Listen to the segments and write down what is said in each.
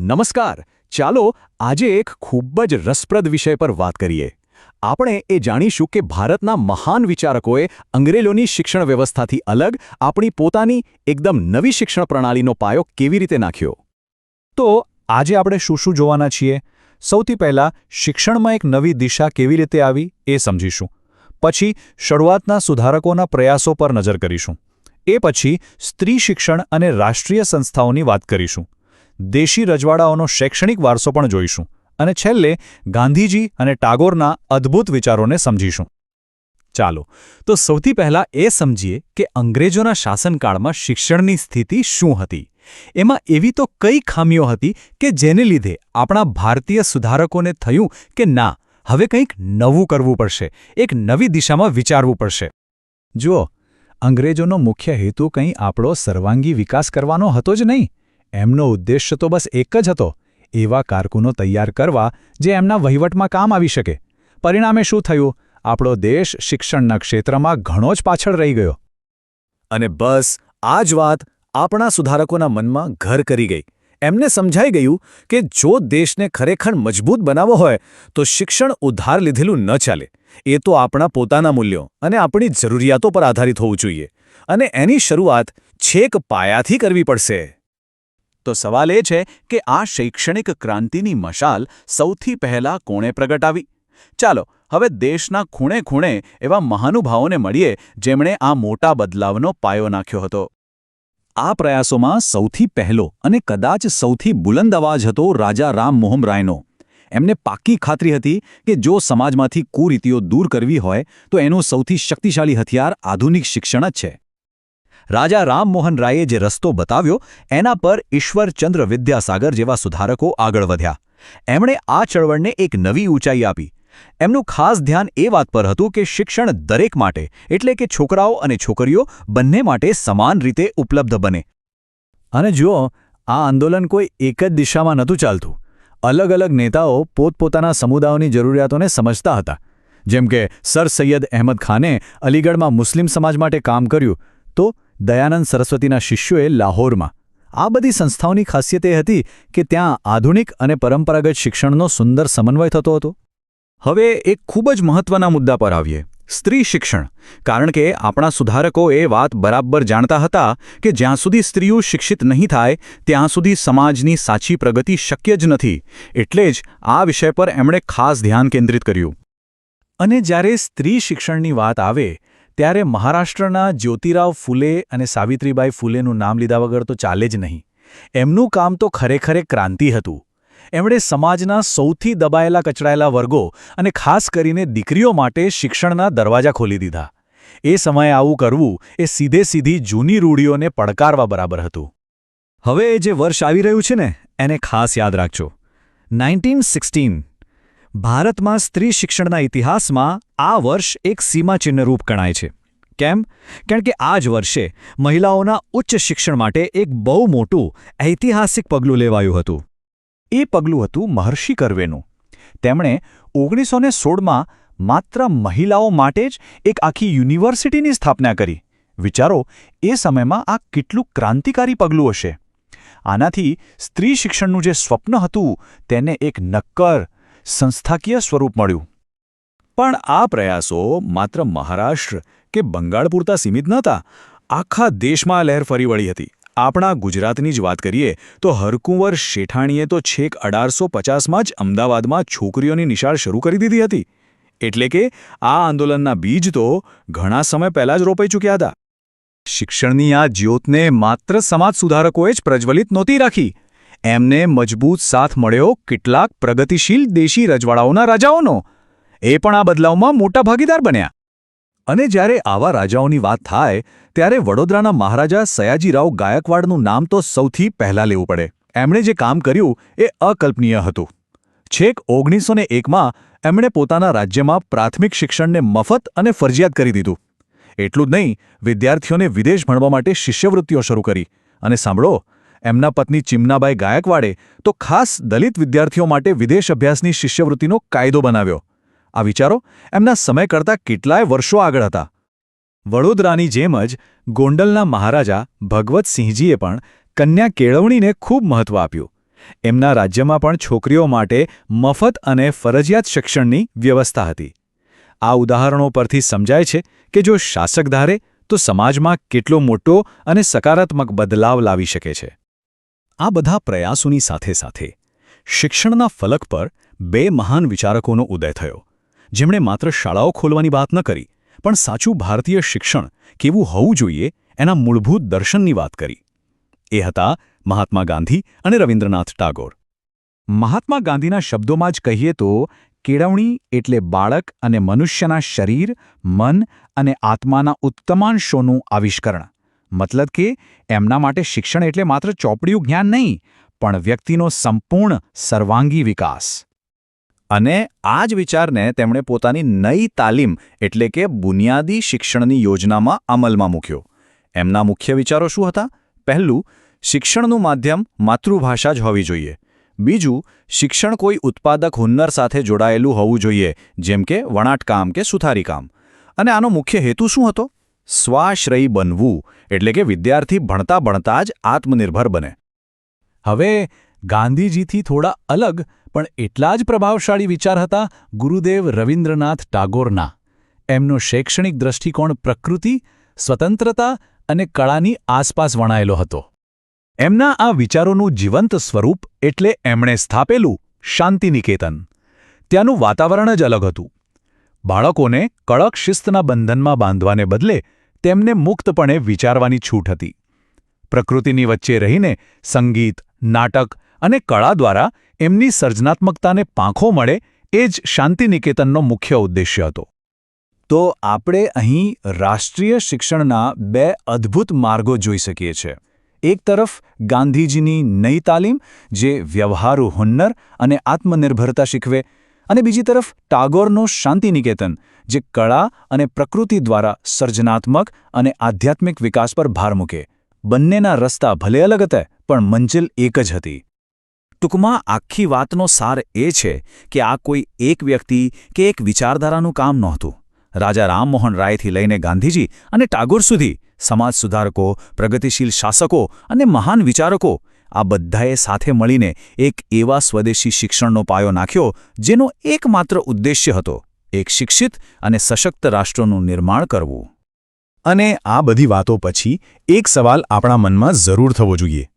નમસ્કાર. ચાલો આજે એક ખૂબ જ રસપ્રદ વિષય પર વાત કરીએ. આપણે એ જાણીશું કે ભારતના મહાન વિચારકોએ અંગ્રેજોની શિક્ષણ વ્યવસ્થાથી અલગ આપણી પોતાની એકદમ નવી શિક્ષણ પ્રણાલીનો પાયો કેવી રીતે નાખ્યો? તો આજે આપણે શું શું જોવાના છીએ? સૌથી પહેલા શિક્ષણમાં એક નવી દિશા કેવી રીતે આવી એ સમજીશું. પછી શરૂઆતના સુધારકોના પ્રયાસો પર નજર કરીશું. એ પછી સ્ત્રી શિક્ષણ અને રાષ્ટ્રીય સંસ્થાઓની વાત કરીશું. દેશી રજવાડાઓનો શૈક્ષણિક વારસો પણ જોઈશું અને છેલ્લે ગાંધીજી અને ટાગોરના અદ્ભુત વિચારોને સમજીશું. ચાલો, તો સૌથી પહેલાં એ સમજીએ કે અંગ્રેજોના શાસનકાળમાં શિક્ષણની સ્થિતિ શું હતી? એમાં એવી તો કઈ ખામીઓ હતી કે જેને લીધે આપણા ભારતીય સુધારકોને થયું કે ના, હવે કંઈક નવું કરવું પડશે, એક નવી દિશામાં વિચારવું પડશે. જુઓ, અંગ્રેજોનો મુખ્ય હેતુ કંઈ આપણો સર્વાંગી વિકાસ કરવાનો હતો જ નહીં. એમનો ઉદ્દેશ્ય તો બસ એક જ હતો, એવા કારકુનો તૈયાર કરવા જે એમના વહીવટમાં કામ આવી શકે. પરિણામે શું થયું? આપણો દેશ શિક્ષણના ક્ષેત્રમાં ઘણો જ પાછળ રહી ગયો. અને બસ, આ જ વાત આપણા સુધારકોના મનમાં ઘર કરી ગઈ. એમને સમજાઈ ગયું કે જો દેશને ખરેખર મજબૂત બનાવવો હોય, તો શિક્ષણ ઉધાર લીધેલું ન ચાલે. એ તો આપણા પોતાના મૂલ્યો અને આપણી જરૂરિયાતો પર આધારિત હોવું જોઈએ. અને એની શરૂઆત છેક પાયાથી કરવી પડશે. તો સવાલ એ છે કે આ શૈક્ષણિક ક્રાંતિની મશાલ સૌથી પહેલા કોણે પ્રગટાવી? ચાલો, હવે દેશના ખૂણે ખૂણે એવા મહાનુભાવોને મળીએ જેમણે આ મોટા બદલાવનો પાયો નાખ્યો હતો. આ પ્રયાસોમાં સૌથી પહેલો અને કદાચ સૌથી બુલંદ અવાજ હતો રાજા રામ મોહમ રાયનો. એમને પાક્કી ખાતરી હતી કે જો સમાજમાંથી કુરીતિઓ દૂર કરવી હોય તો એનું સૌથી શક્તિશાળી હથિયાર આધુનિક શિક્ષણ જ છે. રાજા રામમોહન રાયે જે રસ્તો બતાવ્યો, એના પર ઈશ્વરચંદ્ર વિદ્યાસાગર જેવા સુધારકો આગળ વધ્યા. એમણે આ ચળવળને એક નવી ઊંચાઈ આપી. એમનું ખાસ ધ્યાન એ વાત પર હતું કે શિક્ષણ દરેક માટે, એટલે કે છોકરાઓ અને છોકરીઓ, બંને માટે સમાન રીતે ઉપલબ્ધ બને. અને જુઓ, આ આંદોલન કોઈ એક જ દિશામાં નહોતું ચાલતું. અલગ અલગ નેતાઓ પોતપોતાના સમુદાયોની જરૂરિયાતોને સમજતા હતા. જેમ કે સર સૈયદ અહેમદ ખાને અલીગઢમાં મુસ્લિમ સમાજ માટે કામ કર્યું, તો દયાનંદ સરસ્વતીના શિષ્યોએ લાહોરમાં. આ બધી સંસ્થાઓની ખાસિયત એ હતી કે ત્યાં આધુનિક અને પરંપરાગત શિક્ષણનો સુંદર સમન્વય થતો હતો. હવે એક ખૂબ જ મહત્વના મુદ્દા પર આવીએ. સ્ત્રી શિક્ષણ. કારણ કે આપણા સુધારકો એ વાત બરાબર જાણતા હતા કે જ્યાં સુધી સ્ત્રીઓ શિક્ષિત નહીં થાય, ત્યાં સુધી સમાજની સાચી પ્રગતિ શક્ય જ નથી. એટલે જ આ વિષય પર એમણે ખાસ ધ્યાન કેન્દ્રિત કર્યું. અને જ્યારે સ્ત્રી શિક્ષણની વાત આવે ત્યારે મહારાષ્ટ્રના જ્યોતિરાવ ફૂલે અને સાવિત્રીબાઈ ફૂલેનું નામ લીધા વગર તો ચાલે જ નહીં. એમનું કામ તો ખરેખર ક્રાંતિ હતું. એમણે સમાજના સૌથી દબાયેલા કચડાયેલા વર્ગો અને ખાસ કરીને દીકરીઓ માટે શિક્ષણના દરવાજા ખોલી દીધા. એ સમયે આવું કરવું એ સીધે સીધી જૂની રૂઢીઓને પડકારવા બરાબર હતું. હવે એ જે વર્ષ આવી રહ્યું છે ને, એને ખાસ યાદ રાખજો. નાઇન્ટીન સિક્સટીન ભારતમાં સ્ત્રી શિક્ષણના ઇતિહાસમાં આ વર્ષ એક સીમાચિહ્નરૂપ ગણાય છે. કેમ? કારણ કે આ જ વર્ષે મહિલાઓના ઉચ્ચ શિક્ષણ માટે એક બહુ મોટું ઐતિહાસિક પગલું લેવાયું હતું. એ પગલું હતું મહર્ષિ કરવેનું. તેમણે ઓગણીસો ને સોળમાં માત્ર મહિલાઓ માટે જ એક આખી યુનિવર્સિટીની સ્થાપના કરી. વિચારો, એ સમયમાં આ કેટલું ક્રાંતિકારી પગલું હશે. આનાથી સ્ત્રી શિક્ષણનું જે સ્વપ્ન હતું, તેને એક નક્કર સંસ્થાકીય સ્વરૂપ મળ્યું. પણ આ પ્રયાસો માત્ર મહારાષ્ટ્ર કે બંગાળ પૂરતા સીમિત નહોતા. આખા દેશમાં લહેર ફરી વળી હતી. આપણા ગુજરાતની જ વાત કરીએ, તો હરકુંવર શેઠાણીએ તો છેક અઢારસો પચાસમાં જ અમદાવાદમાં છોકરીઓની નિશાળ શરૂ કરી દીધી હતી. એટલે કે આ આંદોલનના બીજ તો ઘણા સમય પહેલા જ રોપાઈ ચૂક્યા હતા. શિક્ષણની આ જ્યોતને માત્ર સમાજ સુધારકોએ જ પ્રજ્વલિત નહોતી રાખી. એમને મજબૂત સાથ મળ્યો કેટલાક પ્રગતિશીલ દેશી રજવાડાઓના રાજાઓનો. એ પણ આ બદલાવમાં મોટા ભાગીદાર બન્યા. અને જ્યારે આવા રાજાઓની વાત થાય, ત્યારે વડોદરાના મહારાજા સયાજીરાવ ગાયકવાડનું નામ તો સૌથી પહેલા લેવું પડે. એમણે જે કામ કર્યું, એ અકલ્પનીય હતું. છેક ઓગણીસો ને એકમાં એમણે પોતાના રાજ્યમાં પ્રાથમિક શિક્ષણને મફત અને ફરજિયાત કરી દીધું. એટલું જ નહીં, વિદ્યાર્થીઓને વિદેશ ભણવા માટે શિષ્યવૃત્તિઓ શરૂ કરી. અને સાંભળો એમના પત્ની ચિમનાબાઈ ગાયકવાડે તો ખાસ દલિત વિદ્યાર્થીઓ માટે વિદેશ અભ્યાસની શિષ્યવૃત્તિનો કાયદો બનાવ્યો. આ વિચારો એમના સમય કરતાં કેટલાય વર્ષો આગળ હતા. વડોદરાની જેમ જ ગોંડલના મહારાજા ભગવતસિંહજીએ પણ કન્યા કેળવણીને ખૂબ મહત્વ આપ્યું. એમના રાજ્યમાં પણ છોકરીઓ માટે મફત અને ફરજિયાત શિક્ષણની વ્યવસ્થા હતી. આ ઉદાહરણો પરથી સમજાય છે કે જો શાસક ધારે તો સમાજમાં કેટલો મોટો અને સકારાત્મક બદલાવ લાવી શકે છે. આ બધા પ્રયાસોની સાથે સાથે શિક્ષણના ફલક પર બે મહાન વિચારકોનો ઉદય થયો. જેમણે માત્ર શાળાઓ ખોલવાની વાત ન કરી, પણ સાચું ભારતીય શિક્ષણ કેવું હોવું જોઈએ એના મૂળભૂત દર્શનની વાત કરી. એ હતા મહાત્મા ગાંધી અને રવિન્દ્રનાથ ટાગોર. મહાત્મા ગાંધીના શબ્દોમાં જ કહીએ તો, કેળવણી એટલે બાળક અને મનુષ્યના શરીર, મન અને આત્માના ઉત્તમાંશોનું આવિષ્કરણ. મતલબ કે એમના માટે શિક્ષણ એટલે માત્ર ચોપડિયું જ્ઞાન નહીં, પણ વ્યક્તિનો સંપૂર્ણ સર્વાંગી વિકાસ. અને આ જ વિચારને તેમણે પોતાની નઈ તાલીમ એટલે કે બુનિયાદી શિક્ષણની યોજનામાં અમલમાં મૂક્યો. એમના મુખ્ય વિચારો શું હતા? પહેલું, શિક્ષણનું માધ્યમ માતૃભાષા જ હોવી જોઈએ. બીજું, શિક્ષણ કોઈ ઉત્પાદક હુન્નર સાથે જોડાયેલું હોવું જોઈએ, જેમ કે વણાટકામ કે સુથારીકામ. અને આનો મુખ્ય હેતુ શું હતો? સ્વાશ્રયી બનવું એટલે કે વિદ્યાર્થી ભણતા ભણતા જ આત્મનિર્ભર બને. હવે ગાંધીજીથી થોડા અલગ, પણ એટલા જ પ્રભાવશાળી વિચાર હતા ગુરુદેવ રવિન્દ્રનાથ ટાગોરના. એમનો શૈક્ષણિક દ્રષ્ટિકોણ પ્રકૃતિ, સ્વતંત્રતા અને કળાની આસપાસ વણાયેલો હતો. એમના આ વિચારોનું જીવંત સ્વરૂપ એટલે એમણે સ્થાપેલું શાંતિનિકેતન. ત્યાંનું વાતાવરણ જ અલગ હતું. બાળકોને કડક શિસ્તના બંધનમાં બાંધવાને બદલે તેમને મુક્તપણે વિચારવાની છૂટ હતી. પ્રકૃતિની વચ્ચે રહીને સંગીત, નાટક અને કળા દ્વારા એમની સર્જનાત્મકતાને પાંખો મળે એ જ શાંતિનિકેતનનો મુખ્ય ઉદ્દેશ્ય હતો. તો આપણે અહીં રાષ્ટ્રીય શિક્ષણના બે અદ્ભુત માર્ગો જોઈ શકીએ છીએ. એક તરફ ગાંધીજીની નઈ તાલીમ, જે વ્યવહારુ હુન્નર અને આત્મનિર્ભરતા શીખવે, અને બીજી તરફ ટાગોરનો શાંતિનિકેતન જે કળા અને પ્રકૃતિ દ્વારા સર્જનાત્મક અને આધ્યાત્મિક વિકાસ પર ભાર મૂકે. બંનેના રસ્તા ભલે અલગ હતા, પણ મંજિલ એક જ હતી. ટૂંકમાં આખી વાતનો સાર એ છે કે આ કોઈ એક વ્યક્તિ કે એક વિચારધારાનું કામ નહોતું. રાજા રામમોહન રાયથી લઈને ગાંધીજી અને ટાગોર સુધી સમાજ સુધારકો, પ્રગતિશીલ શાસકો અને મહાન વિચારકો, આ બધાએ સાથે મળીને એક એવા સ્વદેશી શિક્ષણનો પાયો નાખ્યો જેનો એકમાત્ર ઉદ્દેશ્ય હતો. એક શિક્ષિત અને સશક્ત રાષ્ટ્રનું નિર્માણ કરવું. અને આ બધી વાતો પછી એક સવાલ આપણા મનમાં જરૂર થવો જોઈએ.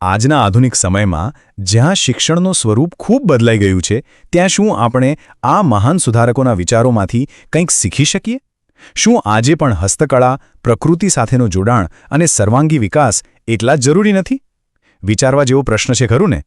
આજના આધુનિક સમયમાં જ્યાં શિક્ષણનું સ્વરૂપ ખૂબ બદલાઈ ગયું છે, ત્યાં શું આપણે આ મહાન સુધારકોના વિચારોમાંથી કંઈક શીખી શકીએ? શું આજે પણ હસ્તકળા, પ્રકૃતિ સાથેનું જોડાણ અને સર્વાંગી વિકાસ એટલા જરૂરી નથી? વિચારવા જેવો પ્રશ્ન છે ખરું ને?